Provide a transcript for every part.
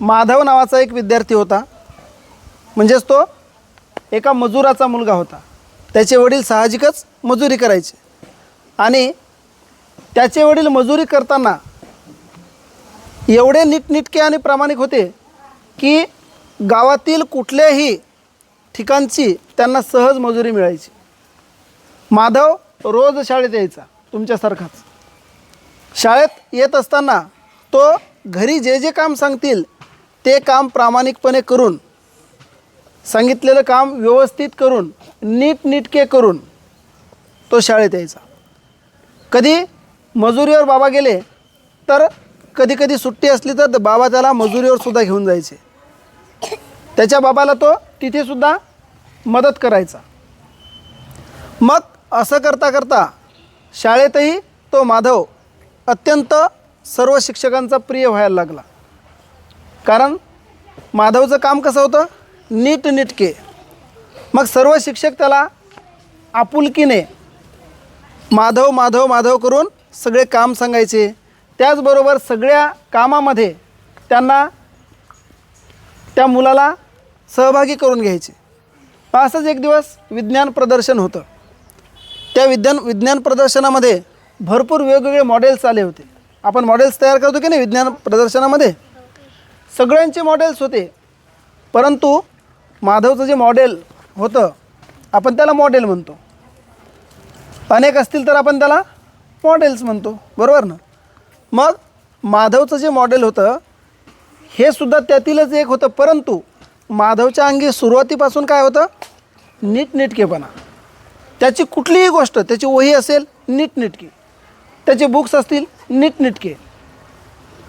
माधव नावाचा एक विद्यार्थी होता. म्हणजेच तो एका मजुराचा मुलगा होता. त्याचे वडील साहजिकच मजुरी करायचे. आणि त्याचे वडील मजुरी करताना एवढे नीटनिटके आणि प्रामाणिक होते की गावातील कुठल्याही ठिकाणची त्यांना सहज मजुरी मिळायची. माधव रोज शाळेत यायचा तुमच्यासारखाच. शाळेत येत असताना तो घरी जे जे काम सांगतील ते काम प्रामाणिकपणे करून सांगितलेलं काम व्यवस्थित करून नीटनिटके करून तो शाळेत यायचा. कधी मजुरीवर बाबा गेले तर कधी कधी सुट्टी असली तर बाबा त्याला मजुरीवर सुद्धा घेऊन जायचे. त्याच्या बाबाला तो तिथेसुद्धा मदत करायचा. मग असं करता करता शाळेतही तो माधव अत्यंत सर्व शिक्षकांचा प्रिय व्हायला लागला. कारण माधवचं काम कसं होतं? नीटनिटके मग सर्व शिक्षक त्याला आपुलकीने माधव माधव माधव करून सगळे काम सांगायचे. त्याचबरोबर सगळ्या कामामध्ये त्यांना त्या मुलाला सहभागी करून घ्यायचे. असंच एक दिवस विज्ञान प्रदर्शन होतं. त्या विज्ञान विज्ञान प्रदर्शनामध्ये भरपूर वेगवेगळे मॉडेल्स आले होते. आपण मॉडेल्स तयार करतो की नाही विज्ञान प्रदर्शनामध्ये? सगळ्यांचे मॉडेल्स होते. परंतु माधवचं जे मॉडेल होतं आपण त्याला मॉडेल म्हणतो. अनेक असतील तर आपण त्याला मॉडेल्स म्हणतो. बरोबर ना? मग माधवचं जे मॉडेल होतं हे सुद्धा त्यातीलच एक होतं. परंतु माधवच्या अंगी सुरुवातीपासून काय होतं? नीटनेटकेपणा. त्याची कुठलीही गोष्ट त्याची वही असेल नीटनेटकी. त्याचे बुक्स असतील नीटनेटके.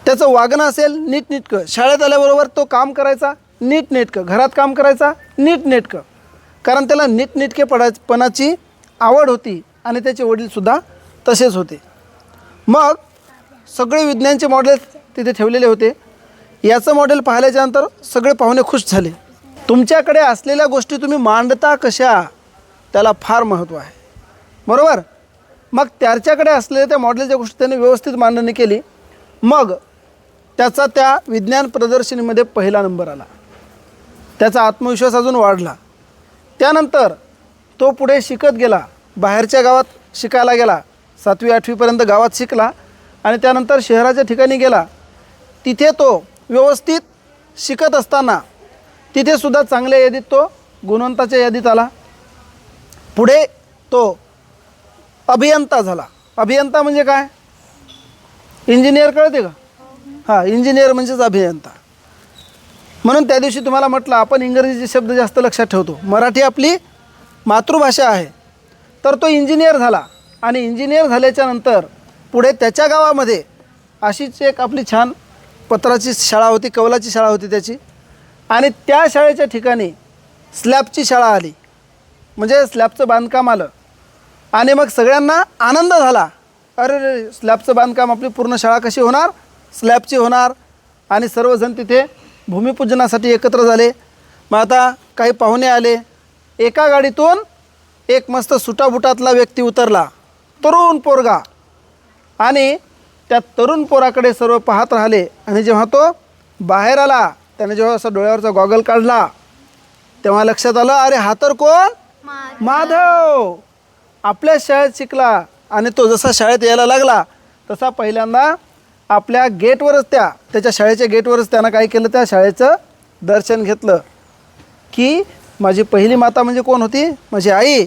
त्याचं वागणं असेल नीटनेटकं. शाळेत आल्याबरोबर तो काम करायचा नीटनेटकं. घरात काम करायचा नीटनेटकं. कारण त्याला नीटनेटके पडापणाची आवड होती आणि त्याचे वडीलसुद्धा तसेच होते. मग सगळे विज्ञानचे मॉडेल तिथे ठेवलेले होते. याचं मॉडेल पाहिल्याच्यानंतर सगळे पाहुणे खुश झाले. तुमच्याकडे असलेल्या गोष्टी तुम्ही मांडता कशा? त्याला फार महत्त्व आहे. बरोबर? मग त्याच्याकडे असलेल्या त्या मॉडेलच्या गोष्टी त्याने व्यवस्थित मांडणी केली. मग त्याचा त्या विज्ञान प्रदर्शनीमध्ये पहिला नंबर आला. त्याचा आत्मविश्वास अजून वाढला. त्यानंतर तो पुढे शिकत गेला. बाहेरच्या गावात शिकायला गेला. सातवी आठवीपर्यंत गावात शिकला आणि त्यानंतर शहराच्या ठिकाणी गेला. तिथे तो व्यवस्थित शिकत असताना तिथेसुद्धा चांगल्या यादीत तो गुणवंताच्या यादीत आला. पुढे तो अभियंता झाला. अभियंता म्हणजे काय? इंजिनियर कळते का? हां इंजिनियर म्हणजेच अभियंता. म्हणून त्या दिवशी तुम्हाला म्हटलं आपण इंग्रजीचे शब्द जास्त लक्षात ठेवतो. मराठी आपली मातृभाषा आहे. तर तो इंजिनियर झाला. आणि इंजिनियर झाल्याच्यानंतर पुढे त्याच्या गावामध्ये अशीच एक आपली छान पत्राची शाळा होती कवलाची शाळा होती त्याची. आणि त्या शाळेच्या ठिकाणी स्लॅबची शाळा आली. म्हणजे स्लॅबचं बांधकाम आलं. आणि मग सगळ्यांना आनंद झाला. अरे रे स्लॅबचं बांधकाम आपली पूर्ण शाळा कशी होणार? स्लॅबची होणार आणि सर्वजण तिथे भूमिपूजनासाठी एकत्र झाले. मग आता काही पाहुणे आले. एका गाडीतून एक मस्त सुटाबुटातला व्यक्ती उतरला. तरुण पोरगा. आणि त्या तरुण पोराकडे सर्व पाहत राहिले. आणि जेव्हा तो बाहेर आला त्याने जेव्हा असा डोळ्यावरचा गॉगल काढला तेव्हा लक्षात आलं अरे हा तर कोण? माधव. आपल्या शाळेत शिकला. आणि तो जसा शाळेत यायला लागला तसा पहिल्यांदा आपल्या गेटवरच त्या त्याच्या शाळेच्या गेटवरच त्यानं काय केलं त्या शाळेचं दर्शन घेतलं. की माझी पहिली माता म्हणजे कोण होती? माझी आई.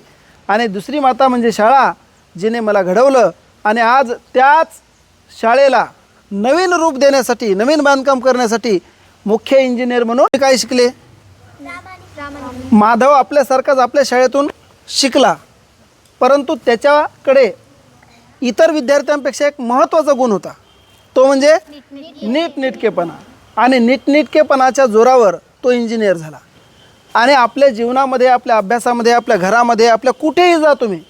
आणि दुसरी माता म्हणजे शाळा जिने मला घडवलं. आणि आज त्याच शाळेला नवीन रूप देण्यासाठी नवीन बांधकाम करण्यासाठी मुख्य इंजिनियर म्हणून काय शिकले? माधव आपल्यासारखाच आपल्या शाळेतून शिकला. परंतु त्याच्याकडे इतर विद्यार्थ्यांपेक्षा एक महत्त्वाचा गुण होता. तो म्हणजे नीटनेटकेपणा. आणि नीटनेटकेपणाच्या जोरावर तो इंजिनियर झाला. आणि आपल्या जीवनामध्ये आपल्या अभ्यासामध्ये आपल्या घरामध्ये आपल्या कुठेही जा तुम्ही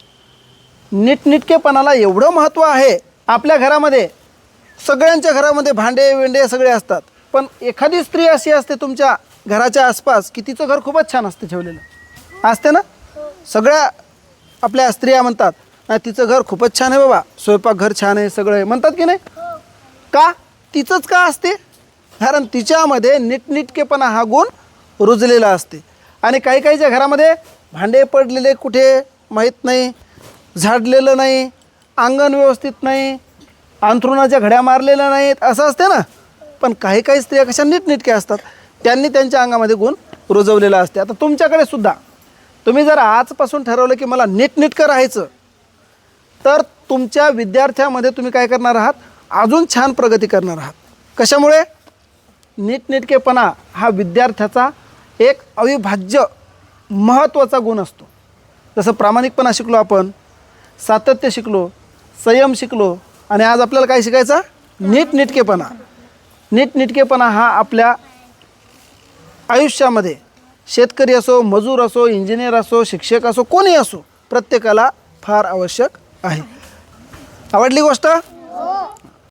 नीटनेटकेपणाला एवढं महत्त्व आहे. आपल्या घरामध्ये सगळ्यांच्या घरामध्ये भांडे विंडे सगळे असतात. पण एखादी स्त्री अशी असते तुमच्या घराच्या आसपास की तिचं घर खूपच छान असते ठेवलेलं. असते ना? सगळ्या आपल्या स्त्रिया म्हणतात तिचं घर खूपच छान आहे बाबा. स्वयंपाकघर छान आहे सगळं आहे. म्हणतात की नाही? का? तिचंच का असते? कारण तिच्यामध्ये नीटनीटकेपणा हा गुण रुजलेला असते. आणि काही काहीच्या घरामध्ये भांडे पडलेले कुठे माहीत नाही झाडलेलं नाही अंगण व्यवस्थित नाही अंथरुणाच्या घड्या मारलेल्या नाहीत असं असते ना? पण काही काही स्त्रिया कशा नीटनीटक्या असतात? त्यांनी त्यांच्या अंगामध्ये गुण रुजवलेला असते. आता तुमच्याकडे सुद्धा तुम्ही जर आजपासून ठरवलं की मला नीटनीटकं राहायचं तर तुमच्या विद्यार्थ्यामध्ये तुम्ही काय करणार आहात? अजून छान प्रगती करणार आहात. कशामुळे? नीटनेटकेपणा हा विद्यार्थ्याचा एक अविभाज्य महत्त्वाचा गुण असतो. जसं प्रामाणिकपणा शिकलो आपण सातत्य शिकलो संयम शिकलो आणि आज आपल्याला काय शिकायचं? नीटनेटकेपणा. नीटनेटकेपणा हा आपल्या आयुष्यामध्ये शेतकरी असो मजूर असो इंजिनियर असो शिक्षक असो कोणी असो प्रत्येकाला फार आवश्यक आहे. आवडली गोष्ट?